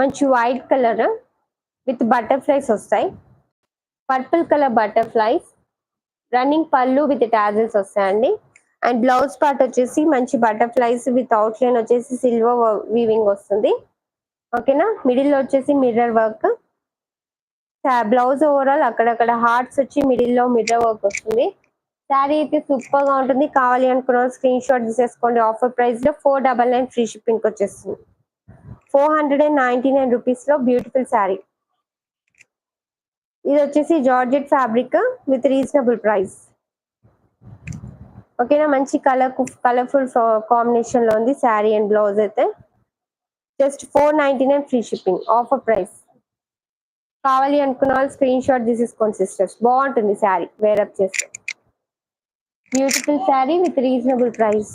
మంచి white colour with butterflies వస్తాయి. Purple colour butterflies running pallu with tassels వస్తాయండి. And blouse part వచ్చేసి మంచి బటర్ఫ్లైస్ విత్ అవుట్ లైన్ వచ్చేసి సిల్వర్ వీవింగ్ వస్తుంది. ఓకేనా మిడిల్ వచ్చేసి మిర్రర్ వర్క్ బ్లౌజ్ ఓవరాల్ అక్కడక్కడ హార్ట్స్ వచ్చి మిడిల్లో మిర్రర్ వర్క్ వస్తుంది. శారీ అయితే సూపర్గా ఉంటుంది. కావాలి అనుకున్న స్క్రీన్ షాట్ తీసేసుకోండి. ఆఫర్ ప్రైస్లో four double nine free shipping వచ్చేస్తుంది. Four hundred and ninety nine రూపీస్లో బ్యూటిఫుల్ శారీ. ఇది వచ్చేసి georgette fabric with reasonable price. ఓకేనా? మంచి కలర్ కలర్ఫుల్ కాంబినేషన్లో ఉంది శారీ అండ్ బ్లౌజ్ అయితే. Just four ninety nine free shipping offer price. కావాలి అనుకున్న వాళ్ళు స్క్రీన్ షాట్ తీసేసుకోండి సిస్టర్స్. బాగుంటుంది శారీ వేరప్ చేస్తే. Beautiful sari with reasonable price.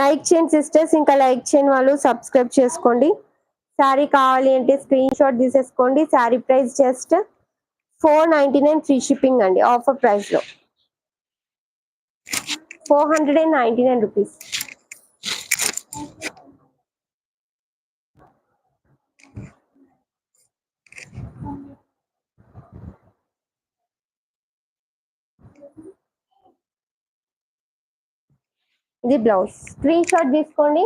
Like చేయండి సిస్టర్స్ ఇంకా లైక్ చేయని వాళ్ళు సబ్స్క్రైబ్ చేసుకోండి. శారీ కావాలి అంటే స్క్రీన్ షాట్ తీసేసుకోండి. Sari price just four ninety nine free shipping అండి ఆఫర్ ప్రైస్లో. Four hundred and ninety nine rupees ఇది బ్లౌజ్. స్క్రీన్ షాట్ తీసుకోండి.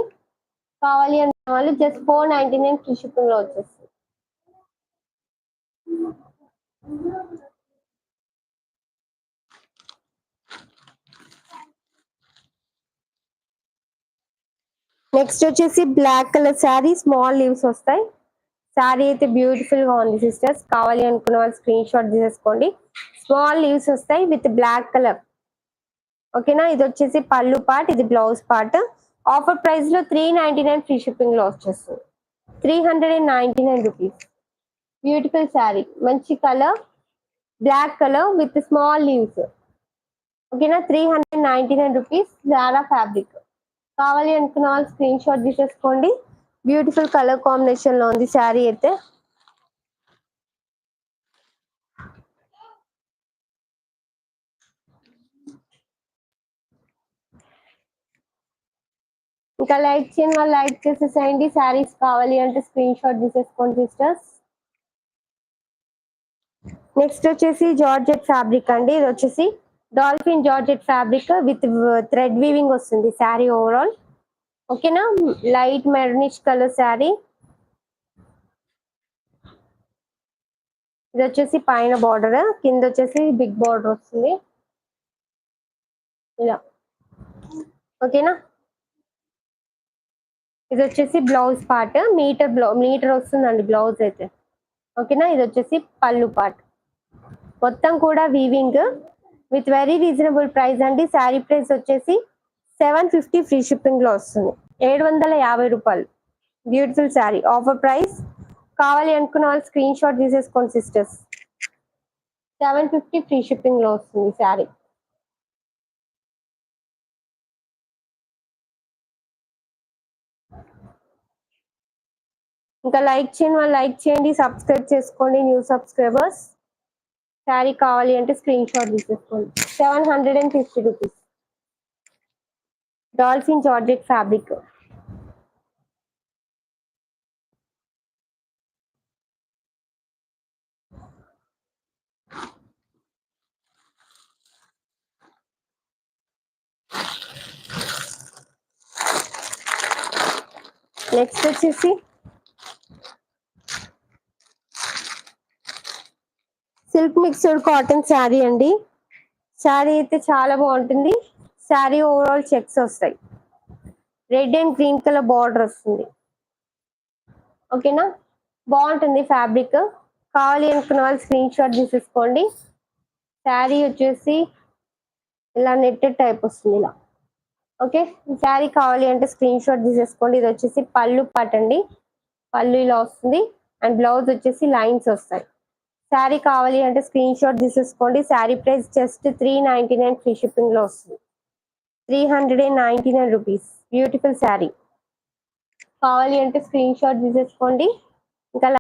కావాలి అన్న వాళ్ళు just four ninety nine free షిప్పింగ్లో వచ్చేస్తుంది. నెక్స్ట్ వచ్చేసి black colour sari small leaves వస్తాయి. శారీ అయితే బ్యూటిఫుల్గా ఉంది సిస్టర్స్. కావాలి అనుకున్న వాళ్ళు స్క్రీన్ షాట్ తీసేసుకోండి. స్మాల్ లీవ్స్ వస్తాయి విత్ బ్లాక్ కలర్. ఓకేనా? ఇది వచ్చేసి పళ్ళు పార్ట్ ఇది బ్లౌజ్ పార్ట్. ఆఫర్ ప్రైస్లో త్రీ నైన్టీ నైన్ ఫ్రీ షిప్పింగ్లో వచ్చేస్తుంది. Three hundred and ninety nine rupees beautiful sari మంచి colour black colour with small leaves ఓకేనా? Three hundred ninety nine rupees Zara fabric కావాలి అనుకున్న వాళ్ళు స్క్రీన్ షాట్ తీసేసుకోండి. బ్యూటిఫుల్ కలర్ కాంబినేషన్లో ఉంది శారీ అయితే. ఇంకా లైక్ చేయని వాళ్ళు లైక్ చేసేసేయండి. శారీస్ కావాలి అంటే స్క్రీన్ షాట్ తీసేసుకోండి సిస్టర్స్. నెక్స్ట్ వచ్చేసి జార్జెట్ ఫ్యాబ్రిక్ అండి. ఇది వచ్చేసి dolphin georgette fabric with thread weaving వస్తుంది శారీ ఓవరాల్. ఓకేనా? Light maroonish colour sari. ఇది వచ్చేసి పైన బార్డర్ కింద వచ్చేసి బిగ్ బార్డర్ వస్తుంది. ఇలా. ఓకేనా? ఇది వచ్చేసి blouse part. Metre blouse metre వస్తుందండి బ్లౌజ్ అయితే. ఓకేనా? ఇది వచ్చేసి పళ్ళు పార్ట్. మొత్తం కూడా weaving with very reasonable price అండి. శారీ ప్రైస్ వచ్చేసి సెవెన్ ఫిఫ్టీ ఫ్రీ షిప్పింగ్లో వస్తుంది. ఏడు వందల యాభై రూపాయలు. బ్యూటిఫుల్ శారీ. ఆఫర్ ప్రైస్ కావాలి అనుకున్న వాళ్ళు స్క్రీన్ షాట్ తీసేసుకోండి సిస్టర్స్ సెవెన్ ఫిఫ్టీ ఫ్రీ షిప్పింగ్లో వస్తుంది శారీ. ఇంకా లైక్ చేయండి వాళ్ళు లైక్ చేయండి సబ్స్క్రైబ్ చేసుకోండి న్యూ సబ్స్క్రైబర్స్. శారీ కావాలి అంటే స్క్రీన్ షాట్ తీసేసుకోండి. Seven hundred and fifty rupees. Dolphin georgette fabric. Next వచ్చేసి సిల్క్ మిక్స్డ్ కాటన్ శారీ అండి. శారీ అయితే చాలా బాగుంటుంది. శారీ ఓవరాల్ చెక్స్ వస్తాయి. Red and green colour border వస్తుంది. ఓకేనా బాగుంటుంది ఫ్యాబ్రిక్ కావాలి అనుకున్న వాళ్ళు స్క్రీన్ షాట్ తీసేసుకోండి. శారీ వచ్చేసి ఇలా నెట్టెడ్ టైప్ వస్తుంది ఇలా. ఓకే శారీ కావాలి అంటే స్క్రీన్ షాట్ తీసేసుకోండి. ఇది వచ్చేసి పళ్ళు పట్టండి అండి. పళ్ళు ఇలా వస్తుంది. అండ్ బ్లౌజ్ వచ్చేసి లైన్స్ వస్తాయి. శారీ కావాలి అంటే స్క్రీన్ షాట్ తీసేసుకోండి. Sari price just three ninety nine free షిప్పింగ్లో వస్తుంది. Three hundred and ninety nine rupees. Beautiful sari. కావాలి అంటే స్క్రీన్ షాట్ తీసేసుకోండి. ఇంకా